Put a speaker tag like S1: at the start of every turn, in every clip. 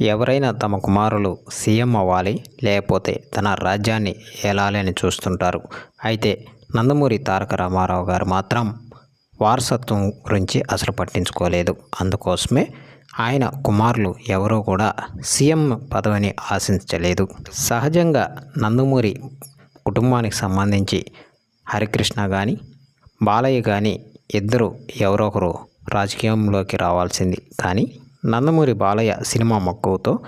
S1: ఎవరైనా తమ కుమారులు సీఎం అవ్వాలి లేకపోతే తన రాజ్యాన్ని ఏలాలి అని చూస్తుంటారు. అయితే నందమూరి తారక రామారావు గారు మాత్రం వారసత్వం గురించి అసలు పట్టించుకోలేదు. అందుకోసమే ఆయన కుమారులు ఎవరూ కూడా సీఎం పదవిని ఆశించలేదు. సహజంగా నందమూరి కుటుంబానికి సంబంధించి హరికృష్ణ కానీ బాలయ్య కానీ ఇద్దరు ఎవరో ఒకరు రాజకీయంలోకి రావాల్సింది. కానీ నందమూరి బాలయ్య సినిమా మక్కువతో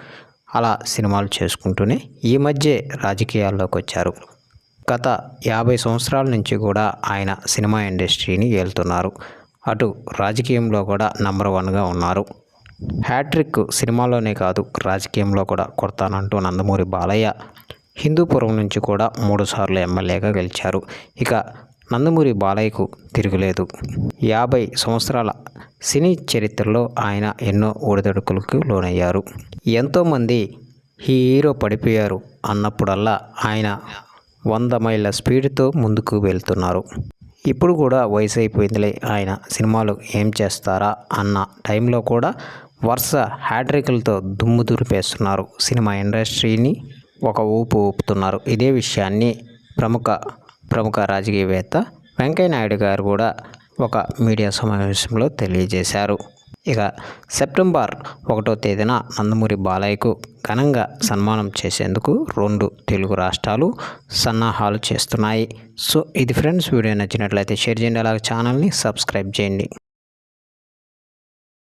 S1: అలా సినిమాలు చేసుకుంటూనే ఈ మధ్య రాజకీయాల్లోకి వచ్చారు. గత యాభై సంవత్సరాల నుంచి కూడా ఆయన సినిమా ఇండస్ట్రీని ఏలుతున్నారు. అటు రాజకీయంలో కూడా నంబర్ వన్గా ఉన్నారు. హ్యాట్రిక్ సినిమాలోనే కాదు రాజకీయంలో కూడా కొడతానంటూ నందమూరి బాలయ్య హిందూపురం నుంచి కూడా మూడుసార్లు ఎమ్మెల్యేగా గెలిచారు. ఇక నందమూరి బాలయ్యకు తిరుగులేదు. యాభై సంవత్సరాల సినీ చరిత్రలో ఆయన ఎన్నో ఒడిదొడుకులకు లోనయ్యారు. ఎంతోమంది ఈ హీరో పడిపోయారు అన్నప్పుడల్లా ఆయన వంద మైళ్ళ స్పీడ్తో ముందుకు వెళ్తున్నారు. ఇప్పుడు కూడా వయసు అయిపోయిందిలే ఆయన సినిమాలు ఏం చేస్తారా అన్న టైంలో కూడా వరుస హ్యాట్రిక్లతో దుమ్ము దురిపేస్తున్నారు. సినిమా ఇండస్ట్రీని ఒక ఊపు ఊపుతున్నారు. ఇదే విషయాన్ని ప్రముఖ ప్రముఖ రాజకీయవేత్త వెంకయ్య నాయుడు గారు కూడా ఒక మీడియా సమావేశంలో తెలియజేశారు. ఇక సెప్టెంబర్ ఒకటో తేదీన నందమూరి బాలయ్యకు ఘనంగా సన్మానం చేసేందుకు రెండు తెలుగు రాష్ట్రాలు సన్నాహాలు చేస్తున్నాయి. సో ఇది ఫ్రెండ్స్ వీడియో నచ్చినట్లయితే షేర్ చేయండి. అలాగే ఛానల్ని సబ్స్క్రైబ్ చేయండి.